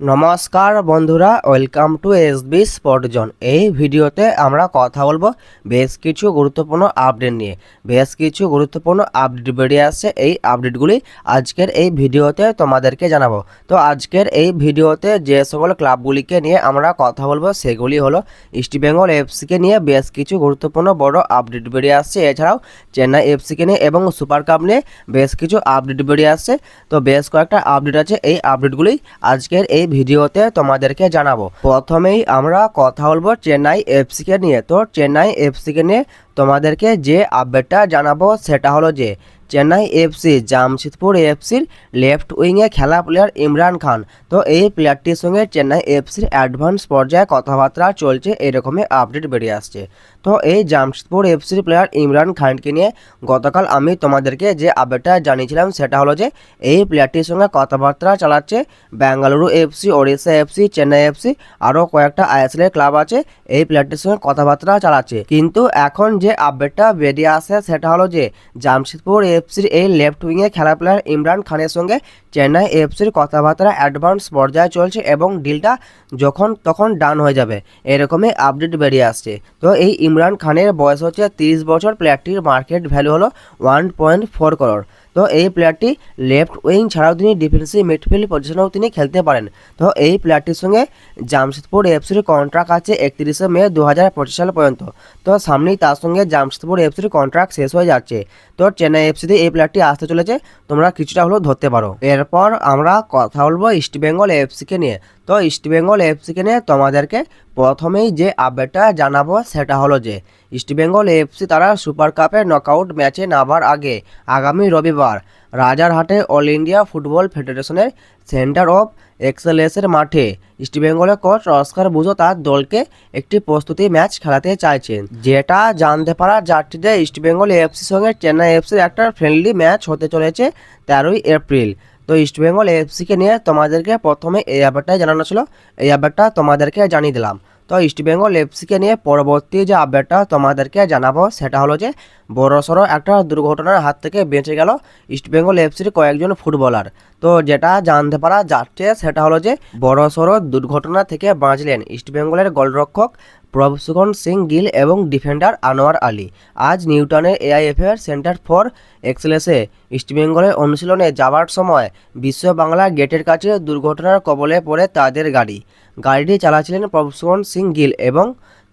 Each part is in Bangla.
নমস্কার বন্ধুরা ওয়েলকাম টু এস বি স্পটজন এই ভিডিওতে আমরা কথা বলব বেশ কিছু গুরুত্বপূর্ণ আপডেট নিয়ে। বেশ কিছু গুরুত্বপূর্ণ আপডেট বেরিয়ে আসছে। এই আপডেটগুলি আজকের এই ভিডিওতে তোমাদেরকে জানাব। তো আজকের এই ভিডিওতে যে সকল ক্লাবগুলিকে নিয়ে আমরা কথা বলব, সেগুলি হলো ইস্টবেঙ্গল এফসিকে নিয়ে বেশ কিছু গুরুত্বপূর্ণ বড় আপডেট বেরিয়ে আসছে। এছাড়াও চেন্নাই এফসিকে নিয়ে এবং সুপার কাপ নিয়ে বেশ কিছু আপডেট বেরিয়ে আসছে। তো বেশ কয়েকটা আপডেট আছে। এই আপডেটগুলি আজকের এই ভিডিওতে তোমাদেরকে জানাব। প্রথমেই আমরা কথা বলব চেন্নাই এফসিকে নিয়ে। তো চেন্নাই এফসিকে নিয়ে তোমাদেরকে যে আপডেটটা জানাব সেটা হলো যে, চেন্নাই এফসি, জামশেদপুর এফসির লেফট উইংয়ে খেলা প্লেয়ার ইমরান খান। তো এই প্লেয়ারটির সঙ্গে চেন্নাই এফসির অ্যাডভান্স পর্যায়ে কথাবার্তা চলছে, এরকমই আপডেট বেরিয়ে আসছে। তো এই জামশেদপুর এফসির প্লেয়ার ইমরান খানকে নিয়ে গতকাল আমি তোমাদেরকে যে আপডেটটা জানিয়েছিলাম, সেটা হলো যে, এই প্লেয়ারটির সঙ্গে কথাবার্তা চালাচ্ছে Bengaluru FC, Odisha FC, Chennai FC, আরও কয়েকটা আইএসএল ক্লাব আছে, এই প্লেয়ারটির সঙ্গে কথাবার্তা চালাচ্ছে। কিন্তু এখন যে আপডেটটা বেরিয়ে আসে সেটা হলো যে জামশেদপুর এফসির এই লেফট উইংয়ে খেলা প্লেয়ার ইমরান খানের সঙ্গে চেন্নাই এফসির কথাবার্তা অ্যাডভান্স পর্যায়ে চলছে এবং ডিলটা যখন তখন ডান হয়ে যাবে। এরকমই আপডেট বেরিয়ে আসছে। তো এই ইমরান খানের বয়স হচ্ছে তিরিশ বছর, প্লেয়ারটির মার্কেট ভ্যালু হলো ওয়ান পয়েন্ট ফোর করোড় তো এই প্লেয়ারটি লেফট উইং ছাড়াও তিনি ডিফেন্সিভ মিডফিল্ড পজিশনেও তিনি খেলতে পারেন। তো এই প্লেয়ারটির সঙ্গে জামশেদপুর এফসির কন্ট্রাক্ট আছে একত্রিশে মে দু হাজার পঁচিশ সাল পর্যন্ত। তো সামনেই তার সঙ্গে জামশেদপুর এফসির কন্ট্রাক্ট শেষ হয়ে যাচ্ছে। তো চেন্নাই এফসিতে এই প্লেয়ারটি আসতে চলেছে, তোমরা কিছুটা হলেও ধরতে পারো। এরপর আমরা কথা বলব ইস্টবেঙ্গল এফসিকে নিয়ে। তো ইস্টবেঙ্গল এফসিকে নিয়ে তোমাদেরকে প্রথমেই যে আপডেটটা জানাব সেটা হলো যে ইস্টবেঙ্গল এফসি তারা সুপার কাপের নকআউট ম্যাচে নামার আগে আগামী রবিবার রাজারহাটে অল ইন্ডিয়া ফুটবল ফেডারেশনের সেন্টার অফ এক্সেলেন্সের মাঠে ইস্টবেঙ্গলের কোচ অস্কার বুজো তার দলকে একটি প্রস্তুতি ম্যাচ খেলাতে চাইছেন। যেটা জানতে পারা যাচ্ছে যে ইস্টবেঙ্গল এফসির সঙ্গে চেন্নাই এফসির একটা ফ্রেন্ডলি ম্যাচ হতে চলেছে তেরোই এপ্রিল। তো ইস্টবেঙ্গল এফসিকে নিয়ে তোমাদেরকে প্রথমে এই আপডেটটাই জানানো ছিল। এই আপডেটটা তোমাদেরকে জানিয়ে দিলাম। তো ইস্টবেঙ্গল এফসিকে নিয়ে পরবর্তী যে আপডেটটা তোমাদেরকে জানাব, সেটা হলো যে বড়সড় একটা দুর্ঘটনার হাত থেকে বেঁচে গেল ইস্টবেঙ্গল এফসির কয়েকজন ফুটবলার। তো যেটা জানতে পারা যাচ্ছে, সেটা হলো যে বড়সড় দুর্ঘটনা থেকে বাঁচলেন ইস্টবেঙ্গলের গোলরক্ষক প্রভসুগন সিং গিল এবং ডিফেন্ডার আনোয়ার আলী। আজ নিউটনের এআইএফের সেন্টার ফর এক্সেলেন্সে ইস্টবেঙ্গলের অনুশীলনে যাওয়ার সময় বিশ্ব বাংলা গেটের কাছে দুর্ঘটনার কবলে পড়ে তাদের গাড়ি। গাড়িটি চালাচ্ছিলেন প্রভসুগন সিং গিল এবং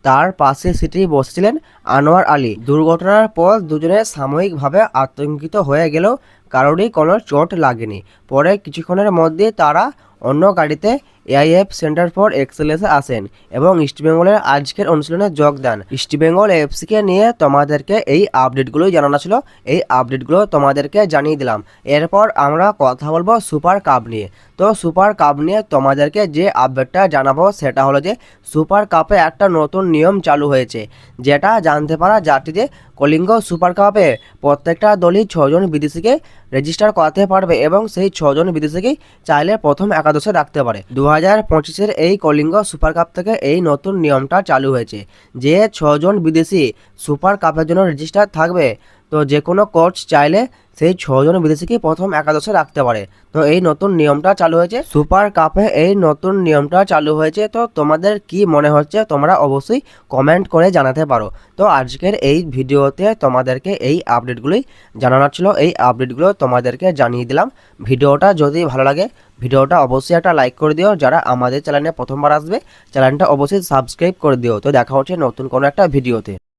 তার পাশে সিটি বসছিলেন আনোয়ার আলী। দুর্ঘটনার পর দুজনে সাময়িকভাবে আতঙ্কিত হয়ে গেলেও কারোরই কোনো চোট লাগেনি। পরে কিছুক্ষণের মধ্যে তারা অন্য গাড়িতে এআইএফ সেন্টার ফর এক্সেলেন্সে আসেন এবং ইস্টবেঙ্গলের আজকের অনুশীলনে যোগ দেন ইস্টবেঙ্গল এফসিকে নিয়ে তোমাদেরকে এই আপডেটগুলোই জানানো ছিল। এই আপডেটগুলো তোমাদেরকে জানিয়ে দিলাম। এরপর আমরা কথা বলব সুপার কাপ নিয়ে। তো সুপার কাপ নিয়ে তোমাদেরকে যে আপডেটটা জানাব সেটা হলো যে, সুপার কাপে একটা নতুন নিয়ম চালু হয়েছে, যেটা জানতে পারা যাচ্ছে যে, কলিঙ্গ সুপার কাপে প্রত্যেকটা দলই ছজন বিদেশিকে রেজিস্টার করাতে পারবে এবং সেই ছজন বিদেশিকেই চাইলে প্রথম একাদশে রাখতে পারে। দু হাজার পঁচিশের এই কলিঙ্গ সুপার কাপ থেকে এই নতুন নিয়মটা চালু হয়েছে, যে ছজন বিদেশি সুপার কাপের জন্য রেজিস্টার থাকবে। তো যে কোনো কোচ চাইলে সেই ছজন বিদেশিকে প্রথম একাদশে রাখতে পারে। তো এই নতুন নিয়মটা চালু হয়েছে। সুপার কাপে এই নতুন নিয়মটা চালু হয়েছে। তো তোমাদের কি মনে হচ্ছে তোমরা অবশ্যই কমেন্ট করে জানাতে পারো। তো আজকের এই ভিডিওতে তোমাদেরকে এই আপডেটগুলোই জানানোর ছিল। এই আপডেটগুলো তোমাদেরকে জানিয়ে দিলাম। ভিডিওটা যদি ভালো লাগে, ভিডিওটা অবশ্যই একটা লাইক করে দিও। যারা আমাদের চ্যানেলে প্রথমবার আসবে চ্যানেলটা অবশ্যই সাবস্ক্রাইব করে দিও। তো দেখা হচ্ছে নতুন কোনো একটা ভিডিওতে।